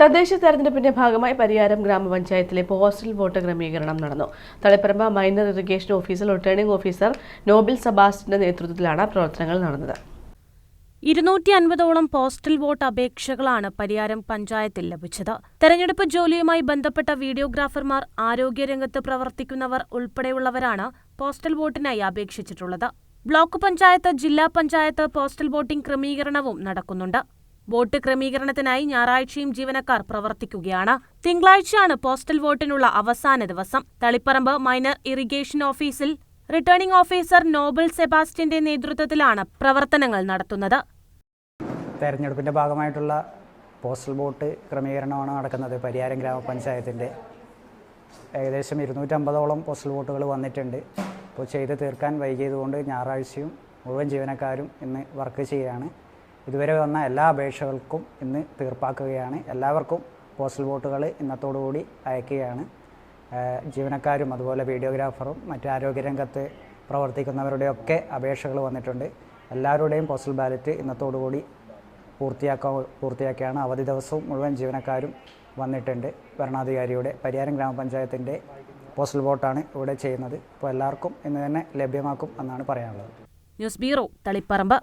തദ്ദേശ തെരഞ്ഞെടുപ്പിന്റെ ഭാഗമായി പരിയാരം ഗ്രാമപഞ്ചായത്തിലെ പോസ്റ്റൽ വോട്ട് ക്രമീകരണം നടന്നു. Taliparamba minor irrigation officer returning officer Nobil സബാസ്റ്റിന്റെ നേതൃത്വത്തിലാണ് പ്രവർത്തനങ്ങൾ നടന്നത്. ഇരുന്നൂറ്റി അൻപതോളം പോസ്റ്റൽ വോട്ട് അപേക്ഷകളാണ് പരിയാരം പഞ്ചായത്തിൽ ലഭിച്ചത്. തെരഞ്ഞെടുപ്പ് ജോലിയുമായി ബന്ധപ്പെട്ട വീഡിയോഗ്രാഫർമാർ ആരോഗ്യരംഗത്ത് പ്രവർത്തിക്കുന്നവർ ഉൾപ്പെടെയുള്ളവരാണ് പോസ്റ്റൽ വോട്ടിനായി അപേക്ഷിച്ചിട്ടുള്ളത്. ബ്ലോക്ക് പഞ്ചായത്ത് ജില്ലാ പഞ്ചായത്ത് പോസ്റ്റൽ വോട്ടിംഗ് ക്രമീകരണവും നടക്കുന്നുണ്ട്. വോട്ട് ക്രമീകരണത്തിനായി ഞായറാഴ്ചയും ജീവനക്കാർ പ്രവർത്തിക്കുകയാണ്. തിങ്കളാഴ്ചയാണ് പോസ്റ്റൽ വോട്ടിനുള്ള അവസാന ദിവസം. തളിപ്പറമ്പ് മൈനർ ഇറിഗേഷൻ ഓഫീസിൽ റിട്ടേണിംഗ് ഓഫീസർ നോബൽ സെബാസ്റ്റ്യന്റെ നേതൃത്വത്തിലാണ് പ്രവർത്തനങ്ങൾ നടത്തുന്നത്. തെരഞ്ഞെടുപ്പിന്റെ ഭാഗമായിട്ടുള്ള പോസ്റ്റൽ വോട്ട് ക്രമീകരണമാണ് നടക്കുന്നത്. പരിയാരം ഗ്രാമപഞ്ചായത്തിന്റെ ഏകദേശം ഇരുന്നൂറ്റമ്പതോളം പോസ്റ്റൽ വോട്ടുകൾ വന്നിട്ടുണ്ട്. അപ്പോൾ ചെയ്ത് തീർക്കാൻ വൈകിയതുകൊണ്ട് ഞായറാഴ്ചയും മുഴുവൻ ജീവനക്കാരും ഇന്ന് വർക്ക് ചെയ്യുകയാണ്. ഇതുവരെ വന്ന എല്ലാ അപേക്ഷകൾക്കും ഇന്ന് തീർപ്പാക്കുകയാണ്. എല്ലാവർക്കും പോസ്റ്റൽ വോട്ടുകൾ ഇന്നത്തോടുകൂടി അയക്കുകയാണ്. ജീവനക്കാരും അതുപോലെ വീഡിയോഗ്രാഫറും മറ്റ് ആരോഗ്യരംഗത്ത് പ്രവർത്തിക്കുന്നവരുടെയൊക്കെ അപേക്ഷകൾ വന്നിട്ടുണ്ട്. എല്ലാവരുടെയും പോസ്റ്റൽ ബാലറ്റ് ഇന്നത്തോടുകൂടി പൂർത്തിയാക്കാൻ പൂർത്തിയാക്കിയാണ്. അവധി ദിവസവും മുഴുവൻ ജീവനക്കാരും വന്നിട്ടുണ്ട്. ഭരണാധികാരിയുടെ പരിയാരം ഗ്രാമപഞ്ചായത്തിന്റെ പോസ്റ്റൽ വോട്ടാണ് ഇവിടെ ചെയ്യുന്നത്. അപ്പോൾ എല്ലാവർക്കും ഇന്ന് തന്നെ ലഭ്യമാക്കും എന്നാണ് പറയാനുള്ളത്. News bureau Taliparamba.